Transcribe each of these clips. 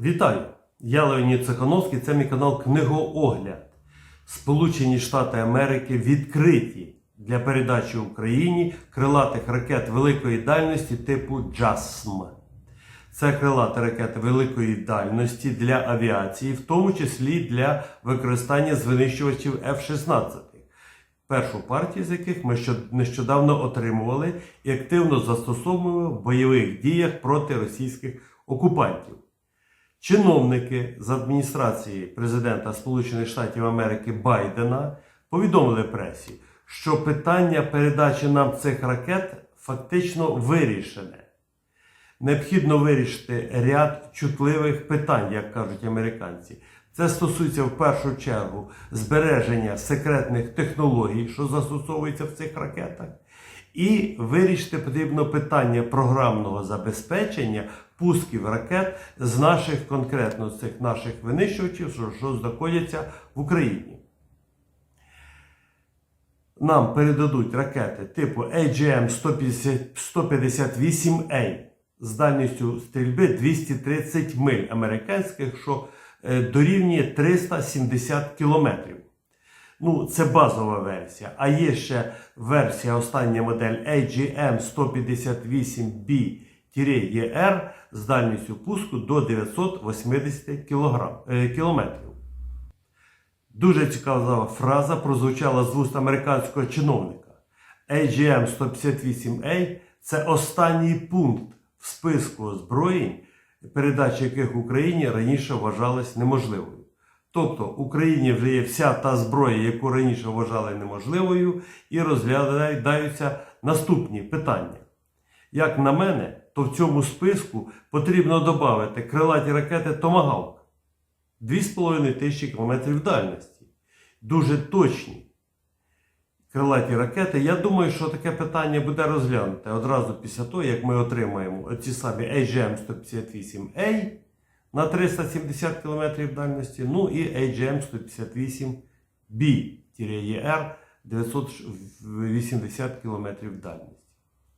Вітаю! Я Леонід Цехановський, це мій канал Книгоогляд. Сполучені Штати Америки відкриті для передачі Україні крилатих ракет великої дальності типу JASM. Це крилаті ракети великої дальності для авіації, в тому числі для використання з винищувачів F-16. Першу партію з яких ми нещодавно отримували і активно застосовуємо в бойових діях проти російських окупантів. Чиновники з адміністрації президента Сполучених Штатів Америки Байдена повідомили пресі, що питання передачі нам цих ракет фактично вирішене. Необхідно вирішити ряд чутливих питань, як кажуть американці. Це стосується в першу чергу збереження секретних технологій, що застосовуються в цих ракетах, і вирішити потрібно питання програмного забезпечення пусків ракет з наших конкретно цих наших винищувачів, що, що знаходяться в Україні. Нам передадуть ракети типу AGM 158A з дальністю стрільби 230 миль американських, що е, дорівнює 370 кілометрів. Ну, це базова версія. А є ще версія, остання модель AGM 158B-ER з дальністю пуску до 980 кілограм, е. Дуже цікава фраза прозвучала з вуст американського чиновника. AGM 158A це останній пункт в списку озброєнь, передача яких Україні раніше вважалась неможливою. Тобто Україні вже є вся та зброя, яку раніше вважали неможливою, і розглядаються наступні питання. Як на мене, то в цьому списку потрібно додати крилаті ракети Томагавк 2,5 тисячі кілометрів дальності. Дуже точні крилаті ракети. Я думаю, що таке питання буде розглянуте одразу після того, як ми отримаємо оці самі AGM-158A на 370 км дальності, ну і AGM-158B-ER 980 км дальності.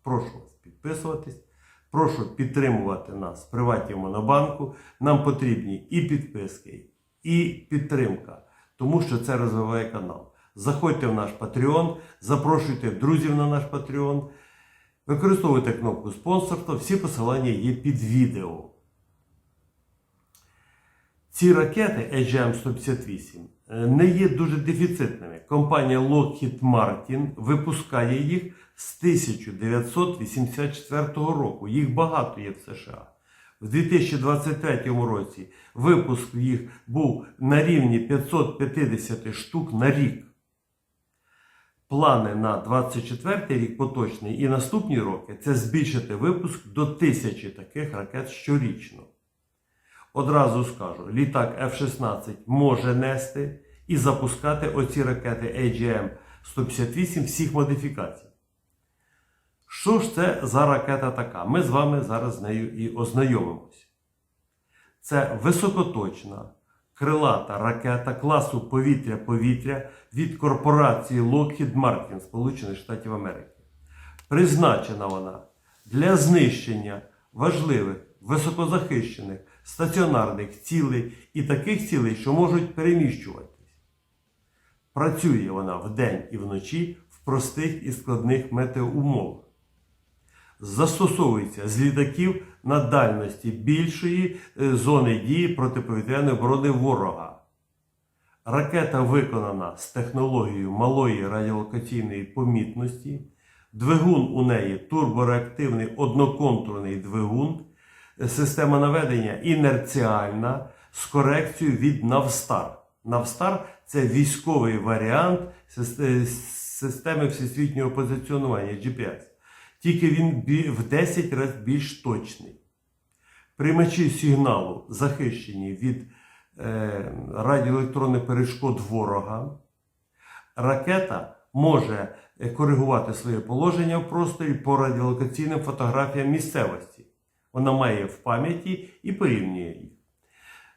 Прошу вас підписуватись. Прошу підтримувати нас в приватній монобанку. Нам потрібні і підписки, і підтримка, тому що це розвиває канал. Заходьте в наш Patreon, запрошуйте друзів на наш Patreon, використовуйте кнопку спонсорства, всі посилання є під відео. Ці ракети AGM-158 е, не є дуже дефіцитними. Компанія Lockheed Martin випускає їх з 1984 року. Їх багато є в США. В 2023 році випуск їх був на рівні 550 штук на рік. Плани на 24 рік поточний і наступні роки це збільшити випуск до тисячі таких ракет щорічно. Одразу скажу, літак F-16 може нести і запускати оці ракети AGM-158 всіх модифікацій. Що ж це за ракета така? Ми з вами зараз з нею і ознайомимося. Це високоточна крилата ракета класу повітря-повітря від корпорації Lockheed Martin Сполучених Штатів Америки. Призначена вона для знищення важливих високозахищених стаціонарних цілей і таких цілей, що можуть переміщуватись. Працює вона вдень і вночі в простих і складних метеоумовах. Застосовується з літаків на дальності більшої е, зони дії протиповітряної оборони ворога. Ракета виконана з технологією малої радіолокаційної помітності. Двигун у неї турбореактивний одноконтурний двигун. Система наведення інерціальна з корекцією від Навстар. Навстар це військовий варіант системи всесвітнього позиціонування GPS. Тільки він в 10 разів більш точний. Приймачі сигналу захищені від е, радіоелектронних перешкод ворога. Ракета може е, коригувати своє положення в просторі по радіолокаційним фотографіям місцевості. Вона має в пам'яті і порівнює їх.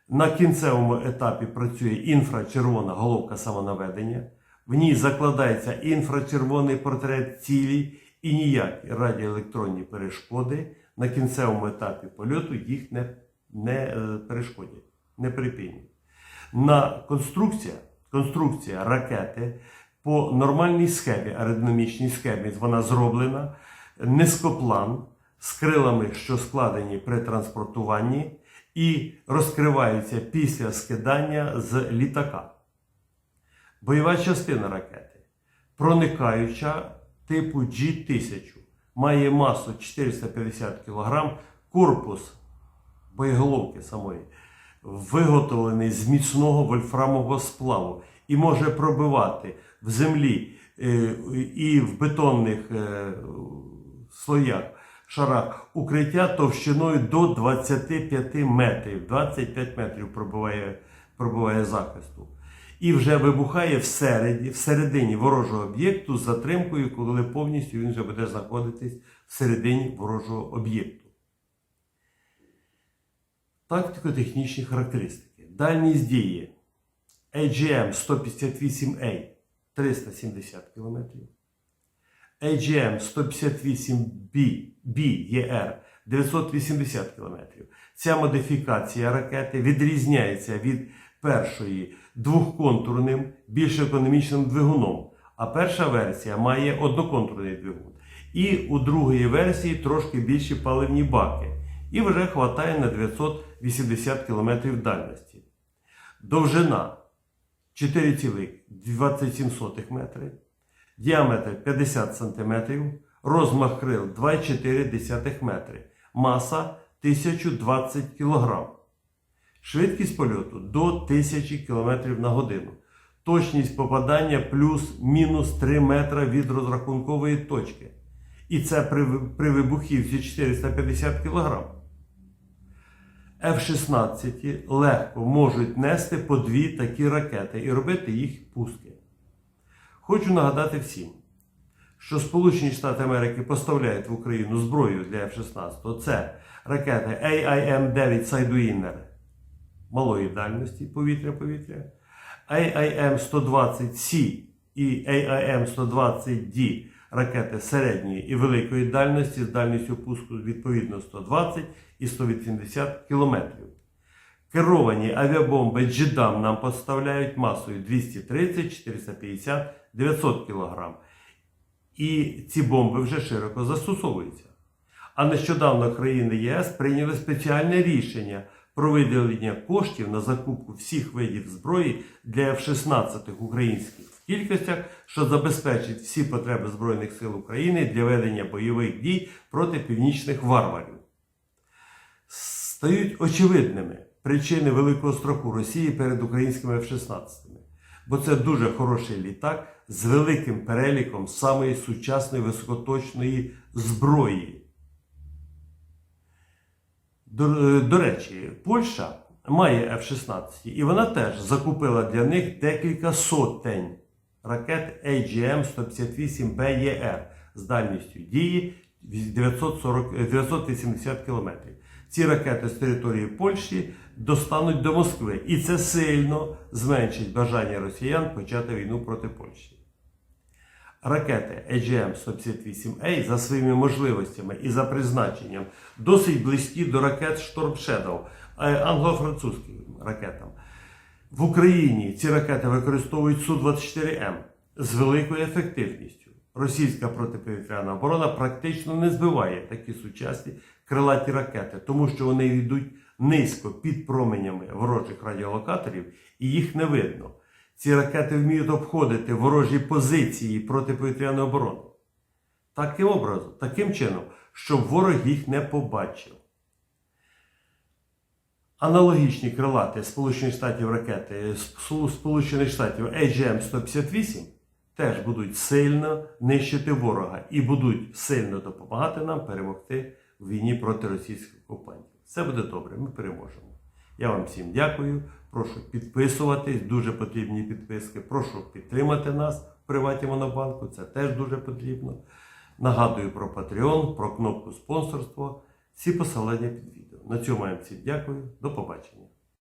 На кінцевому етапі працює інфрачервона головка самонаведення. В ній закладається інфрачервоний портрет цілі і ніякі радіоелектронні перешкоди на кінцевому етапі польоту їх не не е, перешкодять, не припинять. На конструкція, конструкція ракети по нормальній схемі, аеродинамічній схемі, вона зроблена низькоплан з крилами, що складені при транспортуванні, і розкриваються після скидання з літака. Бойова частина ракети проникаюча типу G1000 має масу 450 кг, корпус боєголовки самої виготовлений з міцного вольфрамового сплаву і може пробивати в землі е, і в бетонних е, слоях шарах укриття товщиною до 25 метрів. 25 метрів пробиває, пробиває захисту. І вже вибухає всередині, всередині ворожого об'єкту з затримкою, коли повністю він вже буде знаходитись всередині ворожого об'єкту. Тактико-технічні характеристики. Дальність дії AGM 158A 370 км. AGM 158B BER 980 км. Ця модифікація ракети відрізняється від першої двохконтурним, більш економічним двигуном. А перша версія має одноконтурний двигун. І у другої версії трошки більші паливні баки. І вже хватає на 980 км дальності. Довжина 4,27 метри, діаметр 50 см, розмах крил 2,4 метри, маса 1020 кг. Швидкість польоту до 1000 км на годину. Точність попадання плюс-мінус 3 метра від розрахункової точки. І це при, при вибухівці 450 кг. F-16 легко можуть нести по дві такі ракети і робити їх пуски. Хочу нагадати всім, що Сполучені Штати Америки поставляють в Україну зброю для F-16. Це ракети AIM-9 Sidewinder малої дальності повітря-повітря, AIM-120C і AIM-120D ракети середньої і великої дальності з дальністю пуску відповідно 120 і 180 км. Керовані авіабомби GDAM нам поставляють масою 230, 450, 900 кг. І ці бомби вже широко застосовуються. А нещодавно країни ЄС прийняли спеціальне рішення про виділення коштів на закупку всіх видів зброї для F-16 українських в кількостях, що забезпечить всі потреби Збройних сил України для ведення бойових дій проти північних варварів. Стають очевидними причини великого страху Росії перед українськими F-16. Бо це дуже хороший літак з великим переліком самої сучасної високоточної зброї. До, е, до речі, Польща має F-16, і вона теж закупила для них декілька сотень ракет AGM-158BER з дальністю дії 940, е, 980 км. Ці ракети з території Польщі достануть до Москви, і це сильно зменшить бажання росіян почати війну проти Польщі. Ракети AGM-158A за своїми можливостями і за призначенням досить близькі до ракет Storm Shadow, е, англо-французьким ракетам. В Україні ці ракети використовують Су-24М з великою ефективністю. Російська протиповітряна оборона практично не збиває такі сучасні крилаті ракети, тому що вони йдуть низько під променями ворожих радіолокаторів і їх не видно. Ці ракети вміють обходити ворожі позиції протиповітряної оборони. Таким образом, таким чином, щоб ворог їх не побачив. Аналогічні крилати Сполучених Штатів ракети Сполучених Штатів AGM-158 теж будуть сильно нищити ворога і будуть сильно допомагати нам перемогти в війні проти російських окупантів. Все буде добре, ми переможемо. Я вам всім дякую. Прошу підписуватись, дуже потрібні підписки. Прошу підтримати нас в приваті Монобанку, це теж дуже потрібно. Нагадую про Patreon, про кнопку спонсорство. Всі посилання під відео. На цьому я вам всім дякую. До побачення.